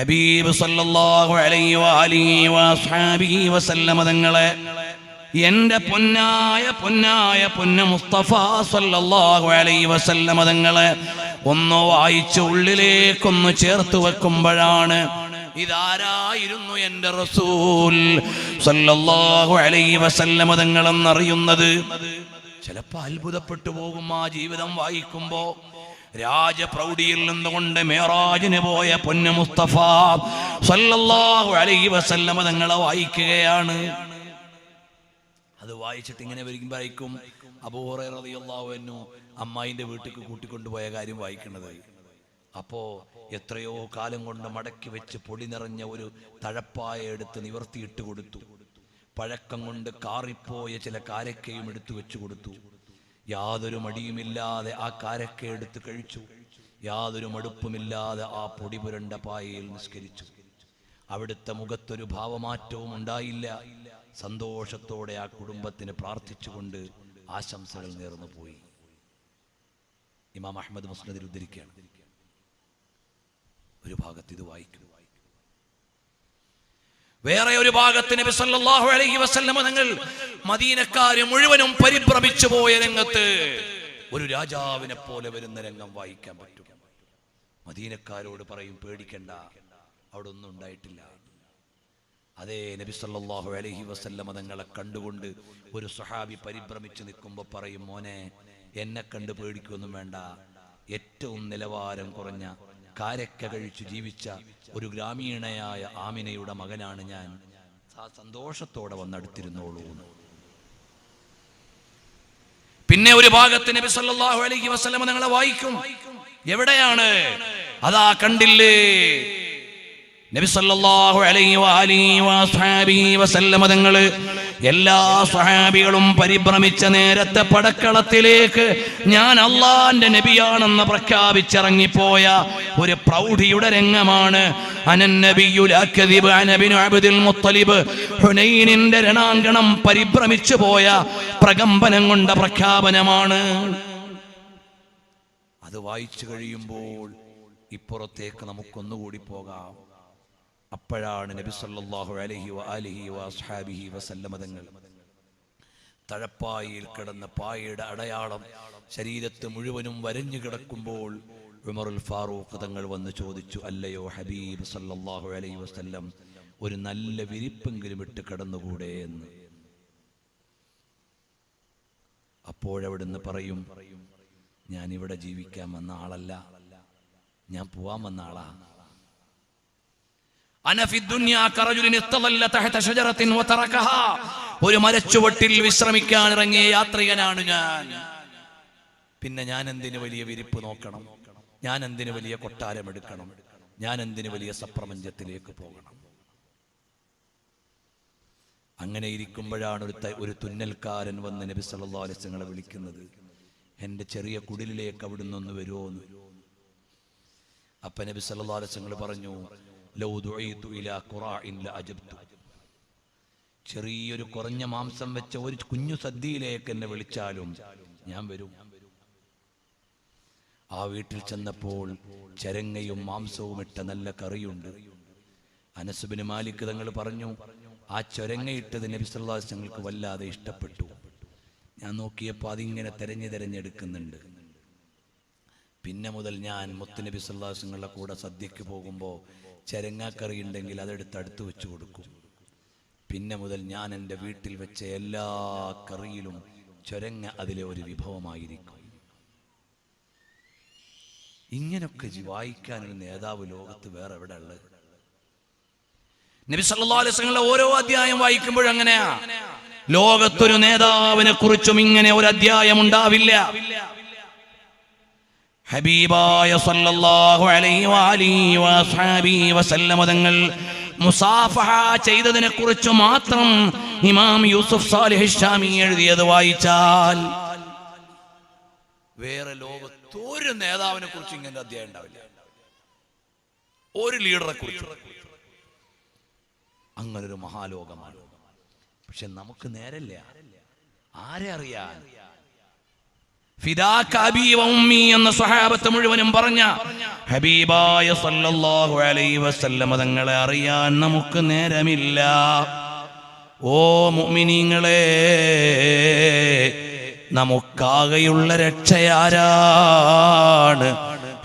ഹബീബ് സല്ലല്ലാഹു അലൈഹി വഅലിഹി വഅസ്ഹാബിഹി വസല്ലമ തങ്ങളെ എന്റെ പൊന്നായ പൊന്നായ പൊന്ന മുസ്തഫ സല്ലല്ലാഹു അലൈഹി വസല്ലമ തങ്ങളെ ഒന്ന് വായിച്ച് ഉള്ളിലേക്കൊന്ന് ചേർത്ത് വെക്കുമ്പോഴാണ് ഇതാരായിരുന്നു എന്റെ റസൂൽ സല്ലല്ലാഹു അലൈഹി വസല്ലമ തങ്ങളെന്നറിയുന്നത്. ചിലപ്പോൾ അത്ഭുതപ്പെട്ടു പോകും ആ ജീവിതം വായിക്കുമ്പോ. രാജപ്രൗഢിയിൽ നിന്നുകൊണ്ട് മേറാജിന് പോയ പൊന്നു മുസ്തഫ സല്ലല്ലാഹു അലൈഹി വസല്ലമ തങ്ങളെ വായിക്കുകയാണ്. അത് വായിച്ചിട്ട് ഇങ്ങനെ വരിക്കുമ്പോഴേക്കും അബൂഹറു അമ്മായിന്റെ വീട്ടിലേക്ക് കൂട്ടിക്കൊണ്ടുപോയ കാര്യം വായിക്കുന്നത്. അപ്പോ എത്രയോ കാലം കൊണ്ട് മടക്കി വെച്ച് പൊടി നിറഞ്ഞ ഒരു തഴപ്പായ എടുത്ത് നിവർത്തിയിട്ട് കൊടുത്തു. പഴക്കം കൊണ്ട് കാറിപ്പോയ ചില കാരക്കയും എടുത്തു വെച്ചു കൊടുത്തു. യാതൊരു മടിയുമില്ലാതെ ആ കാരക്ക എടുത്ത് കഴിച്ചു. യാതൊരു മടുപ്പുമില്ലാതെ ആ പൊടി പുരണ്ട പായയിൽ നിസ്കരിച്ചു. അവിടുത്തെ മുഖത്തൊരു ഭാവമാറ്റവും ഉണ്ടായില്ല. സന്തോഷത്തോടെ ആ കുടുംബത്തിന് പ്രാർത്ഥിച്ചുകൊണ്ട് ആശംസകൾ നേർന്നു പോയി. ഇമാം അഹമ്മദ് മുസ്ലിദിൽ ഉദ്ധരിക്കുകയാണ്. ഒരു ഭാഗത്ത് ഇത് വായിക്കും. വേറെ ഒരു ഭാഗത്ത് നബി സല്ലല്ലാഹു വസല്ലമ തങ്ങൾ മദീനക്കാര് മുഴുവനും പരിഭ്രമിച്ചു പോയ രംഗത്ത് ഒരു രാജാവിനെ പോലെ വരുന്ന രംഗം വായിക്കാൻ പറ്റും. മദീനക്കാരോട് പറയും പേടിക്കണ്ട അവിടെ ഒന്നും ഉണ്ടായിട്ടില്ല. അതേ നബി സല്ലല്ലാഹു അലൈഹി വസല്ലമ തങ്ങളെ കണ്ടുകൊണ്ട് ഒരു സുഹാബി പരിഭ്രമിച്ചു നിൽക്കുമ്പോൾ പറയും മോനെ എന്നെ കണ്ട് പേടിക്കൊന്നും വേണ്ട. ഏറ്റവും നിലവാരം കുറഞ്ഞ കാരക്ക കഴിച്ചു ജീവിച്ച ഒരു ഗ്രാമീണയായ ആമിനയുടെ മകനാണ് ഞാൻ. സന്തോഷത്തോടെ വന്നടുത്തിരുന്നോളൂ. പിന്നെ ഒരു ഭാഗത്ത് നബി സല്ലല്ലാഹു അലൈഹി വസല്ലം നിങ്ങളെ വായിക്കും. എവിടെയാണ്? അതാ കണ്ടില്ലേ? നബി സല്ലല്ലാഹു അലൈഹി വആലിഹി വഅസ്ഹാബിഹി വസല്ലമ തങ്ങൾ എല്ലാ സ്വഹാബികളും പരിഭ്രമിച്ച നേരത്തെ പടക്കളത്തിലേക്ക് ഞാൻ അള്ളാന്റെ നബിയാണെന്ന് പ്രഖ്യാപിച്ചിറങ്ങിപ്പോയ ഒരു പ്രൗഢിയുടെ രംഗമാണ്. രണാങ്കണം പരിഭ്രമിച്ചു പോയ പ്രകമ്പനം കൊണ്ട പ്രഖ്യാപനമാണ്. അത് വായിച്ചു കഴിയുമ്പോൾ ഇപ്പുറത്തേക്ക് നമുക്കൊന്നുകൂടി പോകാം. അപ്പോഴാണ് നബി സല്ലല്ലാഹു അലഹി അലഹി വസ്ഹാബിഹി വസല്ലമതങ്ങൾ തഴപ്പായിൽ കിടന്ന പായയുടെ അടയാളം ശരീരത്ത് മുഴുവനും വരഞ്ഞു കിടക്കുമ്പോൾ ഉമറുൽ ഫാറൂഖ് തങ്ങൾ വന്ന് ചോദിച്ചു അല്ലയോ ഹബീബ് സല്ലല്ലാഹു അലൈഹി വസല്ലം ഒരു നല്ല വിരിപ്പെങ്കിലും ഇട്ട് കിടന്നുകൂടെ എന്ന്? അപ്പോഴവിടുന്ന് പറയും ഞാൻ ഇവിടെ ജീവിക്കാൻ വന്ന ആളല്ല. ഞാൻ പോവാൻ വന്ന ആളാ. ഒരു മരച്ചുവട്ടിൽ വിശ്രമിക്കാൻ ഇറങ്ങിയ യാത്രികനാണ് ഞാൻ. പിന്നെ ഞാൻ എന്തിനു വലിയ വിരിപ്പ് നോക്കണം? ഞാൻ എന്തിനു വലിയ കൊട്ടാരം എടുക്കണം? ഞാൻ എന്തിനു വലിയ സപ്രപഞ്ചത്തിലേക്ക് പോകണം? അങ്ങനെ ഇരിക്കുമ്പോഴാണ് ഒരു ഒരു തുന്നൽക്കാരൻ വന്ന് നബി അലൈഹി വസല്ലമയെ വിളിക്കുന്നത്. എന്റെ ചെറിയ കുടിലിലേക്ക് അവിടുന്ന് ഒന്ന് വരുമോ എന്ന് അപ്പൊ നബി അലൈഹി വസല്ലം പറഞ്ഞു ചെറിയൊരു കുറഞ്ഞ മാംസം വെച്ച ഒരു കുഞ്ഞു സദ്യയിലേക്ക് എന്നെ വിളിച്ചാലും ഞാൻ വരും. ആ വീട്ടിൽ ചെന്നപ്പോൾ ചരങ്ങയും മാംസവും ഇട്ട നല്ല കറിയുണ്ട്. അനസുബിന് മാലിക് തങ്ങൾ പറഞ്ഞു ആ ചൊരങ്ങയിട്ടത് നബി ഞങ്ങൾക്ക് വല്ലാതെ ഇഷ്ടപ്പെട്ടു. ഞാൻ നോക്കിയപ്പോൾ അതിങ്ങനെ തെരഞ്ഞു തെരഞ്ഞെടുക്കുന്നുണ്ട്. പിന്നെ മുതൽ ഞാൻ മുത്തുനബി സല്ലാസങ്ങളുടെ കൂടെ സദ്യക്ക് പോകുമ്പോൾ ചരങ്ങാക്കറി ഉണ്ടെങ്കിൽ അതെടുത്ത് അടുത്ത് വെച്ച് കൊടുക്കും. പിന്നെ മുതൽ ഞാൻ എന്റെ വീട്ടിൽ വെച്ച എല്ലാ കറിയിലും ചൊരങ്ങ അതിലെ ഒരു വിഭവമായിരിക്കും. ഇങ്ങനൊക്കെ വായിക്കാനൊരു നേതാവ് ലോകത്ത് വേറെ എവിടെ ഉള്ളത് നബി സല്ലല്ലാഹു അലൈഹി ഓരോ അധ്യായം വായിക്കുമ്പോൾ അങ്ങനെയാ. ലോകത്തൊരു നേതാവിനെ കുറിച്ചും ഇങ്ങനെ ഒരു അധ്യായം ഉണ്ടാവില്ല. ഹബീബായ സല്ലല്ലാഹു അലൈഹി വാലിഹി വസ്ഹാബി വസല്ലമ തങ്ങൾ മുസാഫഹ ചെയ്തതിനെക്കുറിച്ച് മാത്രം ഇമാം യൂസുഫ് സാലിഹ് ഷാമി എഴുതിയത് വായിച്ചാൽ വേറെ ലോകത്ത് ഒരു നേതാവിനെ കുറിച്ച് ഇങ്ങനെ അധ്യായം ഉണ്ടാവില്ല. ഒരു ലീഡറെ കുറിച്ച്. അങ്ങനൊരു മഹാലോകമാണ്. പക്ഷെ നമുക്ക് നേരല്ല. ആരെ അറിയാൻ? എന്ന സ്വഹാബത്ത് മുഴുവനും പറഞ്ഞ ഹബീബായ സല്ലല്ലാഹു അലൈഹി വസല്ലമ തങ്ങളെ അറിയാൻ നമുക്ക് നേരമില്ല. ഓ മുഅ്മിനീങ്ങളെ നമുക്കാകെയുള്ള രക്ഷയാരാണ്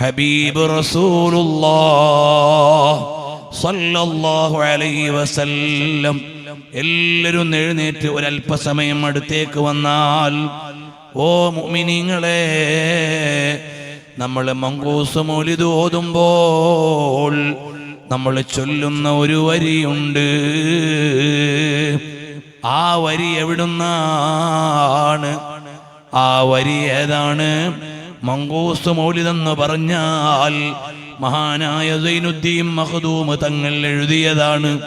ഹബീബ് സല്ലല്ലാഹു അലൈഹി വസല്ലം. എല്ലാവരും എഴുന്നേറ്റ് ഒരല്പസമയം അടുത്തേക്ക് വന്നാൽ ഓ മുമിനിങ്ങളെ നമ്മൾ മങ്കൂസ് മൗലിദ് ഓതുമ്പോൾ നമ്മൾ ചൊല്ലുന്ന ഒരു വരിയുണ്ട്. ആ വരി എവിടുന്നാണ്? ആ വരി ഏതാണ്? മങ്കൂസ് മൗലിതെന്ന് പറഞ്ഞാൽ മഹാനായ സൈനുദ്ദീൻ മഖദൂം തങ്ങൾ എഴുതിയതാണ്.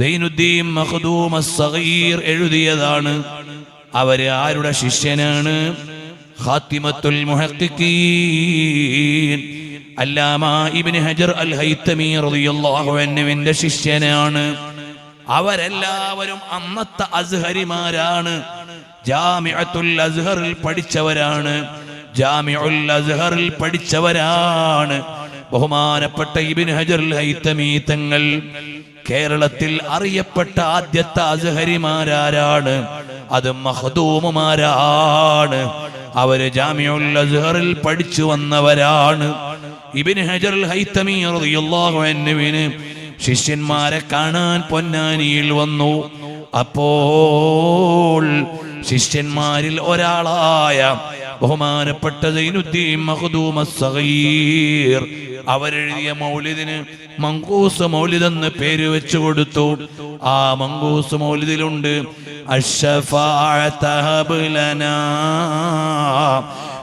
സൈനുദ്ദീൻ മഹദൂമ സഹീർ എഴുതിയതാണ്. അവർ ആരുടെ ശിഷ്യനാണ്? ഖാത്തിമത്തുൽ അല്ലാമ ഇബ്നു ഹജർ അൽ റളിയല്ലാഹു അൻഹുവിന്റെ ശിഷ്യനാണ്. അവരെല്ലാവരും അന്നത്തെ അസ്ഹരിമാരാണ്. ജാമിഅത്തുൽ അസ്ഹറിൽ പഠിച്ചവരാണ്. ജാമിഉൽ അസ്ഹറിൽ പഠിച്ചവരാണ്. ബഹുമാനപ്പെട്ട ഇബ്നു ഹജർ അൽ ഹൈത്തമി തങ്ങൾ കേരളത്തിൽ അറിയപ്പെട്ട ആദ്യത്തെ അസ്ഹരിമാരാരാണ്. അത് മഹദൂമുമാരാണ്. അവർ ജാമിഉൽ അസ്ഹറിൽ പഠിച്ചു വന്നവരാണ്. ഇബ്നു ഹജറുൽ റളിയല്ലാഹു ശിഷ്യന്മാരെ കാണാൻ പൊന്നാനിയിൽ വന്നു. അപ്പോൾ ശിഷ്യന്മാരിൽ ഒരാളായ ബഹുമാനപ്പെട്ട സൈനുദ്ദീൻ മഹദൂമ സഹീർ അവരെഴുതിയ മൗലിദിന് മങ്കൂസ് മൗലിദ് എന്ന് പേര് വെച്ചു കൊടുത്തു. ആ മങ്കൂസ് മൗലിദിലുണ്ട്. അഷ്ശഫാഅത ഹബ് ലനാ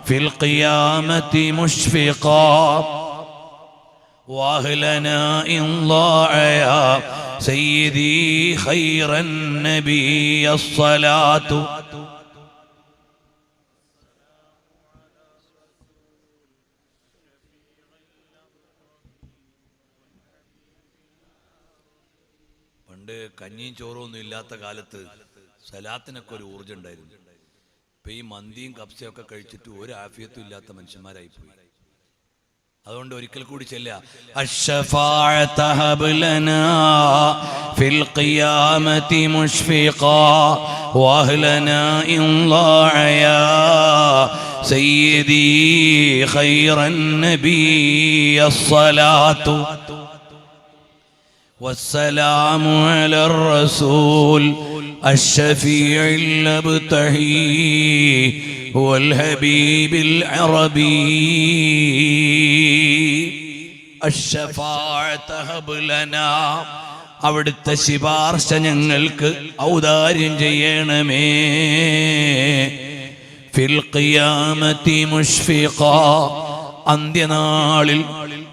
ഫിൽ ഖിയാമത്തി പണ്ട് കഞ്ഞിയും ചോറും ഒന്നും ഇല്ലാത്ത കാലത്ത് സലാത്തിനൊക്കെ ഒരു ഊർജ്ജം ഉണ്ടായിരുന്നു ഇപ്പൊ ഈ മന്തിയും കപ്സയും ഒക്കെ കഴിച്ചിട്ട് ഒരു ആഫിയത്തും ഇല്ലാത്ത മനുഷ്യന്മാരായി പോയി അതുകൊണ്ട് ഒരിക്കൽ കൂടി ചെല്ല الشفاعة هب لنا في القيامة مشفقا واهلنا إن ضاع يا سيدي خير النبي الصلاة والسلام على الرسول الشفيع الابتهي والحبيب العربي الشفاعة هب لنا അവിടുത്തെ ശിപാർശ ഞങ്ങൾക്ക് ഔദാര്യം ചെയ്യണമേ ഫിൽ ഖിയാമത്തി മുഷ്ഫിഖ അന്ത്യനാളിൽ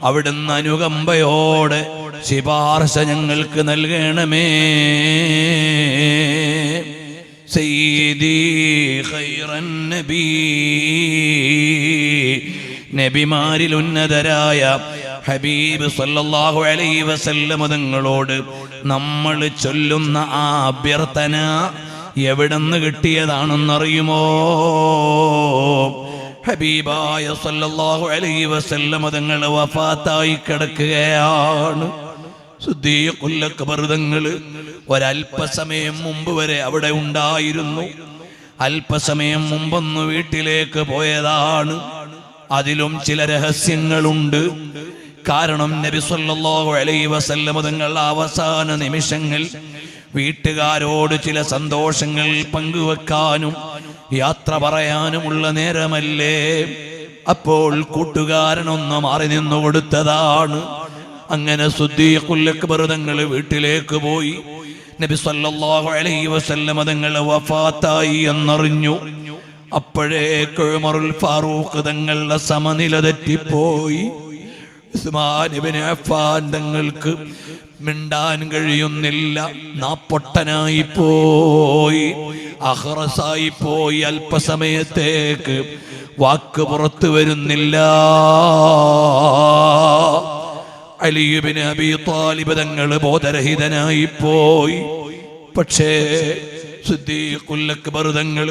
അവിടുന്ന് അനുകമ്പയോടെ ശിപാർശ ഞങ്ങൾക്ക് നൽകണമേ. സയ്യിദി നബി. നബിമാരിൽ ഉന്നതരായ ഹബീബ് സല്ലല്ലാഹു അലൈഹി വസല്ലമ തങ്ങളോട് നമ്മൾ ചൊല്ലുന്ന ആ അഭ്യർത്ഥന എവിടെന്ന് കിട്ടിയതാണെന്നറിയുമോ? ഹബീബായ സല്ലല്ലാഹു അലൈഹി വസല്ലമ തങ്ങൾ വഫാത്തായി കിടക്കുകയാണ്. ശുദ്ധീകുല്ലക്കബറുതങ്ങൾ ഒരല്പസമയം മുമ്പ് വരെ അവിടെ ഉണ്ടായിരുന്നു. അല്പസമയം മുമ്പൊന്ന് വീട്ടിലേക്ക് പോയതാണ്. അതിലും ചില രഹസ്യങ്ങളുണ്ട്. കാരണം നബി സല്ലല്ലാഹു അലൈഹി വസല്ലമ തങ്ങൾ അവസാന നിമിഷങ്ങൾ വീട്ടുകാരോട് ചില സന്തോഷങ്ങൾ പങ്കുവെക്കാനും യാത്ര പറയാനുമുള്ള നേരമല്ലേ? അപ്പോൾ കൂട്ടുകാരനൊന്ന് മാറി നിന്നു കൊടുത്തതാണ് അങ്ങനെ സുദ്ദീഖുല്ലക്ബർ വീട്ടിലേക്ക് പോയി. നബി സല്ലല്ലാഹു അലൈഹി വസല്ലം തങ്ങൾ വഫാത്തായി എന്നറിഞ്ഞു. അപ്പോഴേക്ക് ഉമറുൽ ഫാറൂഖ് തങ്ങളുടെ സമനില തെറ്റിപ്പോയി. അഫ്ഫാൻ തങ്ങൾക്ക് മിണ്ടാൻ കഴിയുന്നില്ല. നാപ്പൊട്ടനായി പോയി. അഹ്റസായി പോയി. അല്പസമയത്തേക്ക് വാക്ക് പുറത്തു വരുന്നില്ല. അലിയുബിന് അബി താലിബ് തങ്ങൾ ബോധരഹിതനായി പോയി. പക്ഷേ അക്ബർ തങ്ങൾ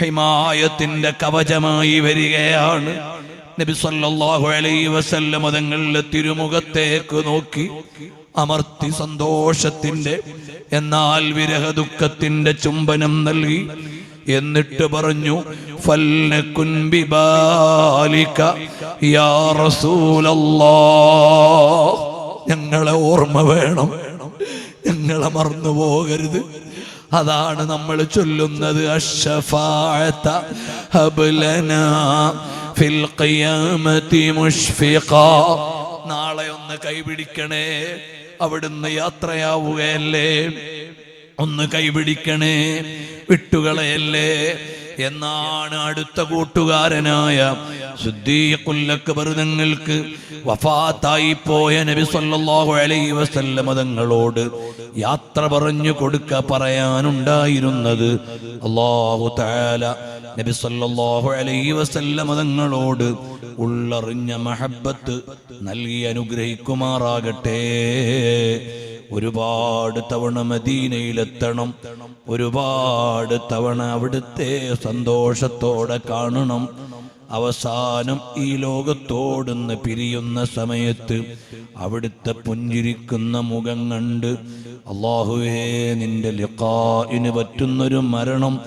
ഹിമായത്തിന്റെ കവചമായി വരികയാണ്. നബി സല്ലല്ലാഹു അലൈഹി വസല്ലം തങ്ങളുടെ തിരുമുഖത്തേക്ക് നോക്കി അമർത്തി സന്തോഷത്തിന്റെ എന്നാൽ വിരഹ ദുഃഖത്തിന്റെ ചുംബനം നൽകി. എന്നിട്ട് പറഞ്ഞു ഞങ്ങളെ ഓർമ്മ വേണം. ഞങ്ങളെ മറന്നു പോകരുത്. അതാണ് നമ്മൾ ചൊല്ലുന്നത്. നാളെ ഒന്ന് കൈപിടിക്കണേ. അവിടുന്ന് യാത്രയാവുകയല്ലേ? ഒന്ന് കൈപിടിക്കണേ. വിട്ടുകളയല്ലേ. എന്നാണ് അടുത്ത കൂട്ടുകാരനായ ശുദ്ധീയക്കുല്ലക്ബർ നിങ്ങൾക്ക് വഫാത്തായി പോയ നബി സല്ലല്ലാഹു അലൈഹി വസല്ലമ തങ്ങളോട് യാത്ര പറഞ്ഞു കൊടുക്ക പറയാനുണ്ടായിരുന്നത്. അല്ലാഹു തആല നബി സല്ലല്ലാഹു അലൈഹി വസല്ലമ തങ്ങളോട് ഉള്ളറിഞ്ഞ മഹബത്ത് നൽകി അനുഗ്രഹിക്കുമാറാകട്ടെ. ഒരുപാട് തവണ മദീനയിലെത്തണം. ഒരുപാട് തവണ അവിടുത്തെ സന്തോഷത്തോടെ കാണണം. അവസാനം ഈ ലോകത്തോടുന്ന് പിരിയുന്ന സമയത്ത് അവിടുത്തെ പുഞ്ചിരിക്കുന്ന മുഖം കണ്ട് അള്ളാഹുവേ നിന്റെ ലിഖായിന് പറ്റുന്നൊരു മരണം.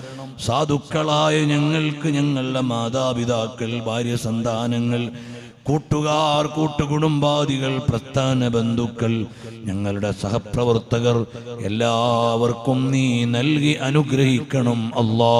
സാധുക്കളായ ഞങ്ങൾക്ക് ഞങ്ങളുടെ മാതാപിതാക്കൾ ഭാര്യ സന്താനങ്ങൾ കൂട്ടുകാർ കൂട്ടുകുടുംബാദികൾ പ്രസ്ഥാന ബന്ധുക്കൾ ഞങ്ങളുടെ സഹപ്രവർത്തകർ എല്ലാവർക്കും നീ നൽകി അനുഗ്രഹിക്കണം. അല്ലാ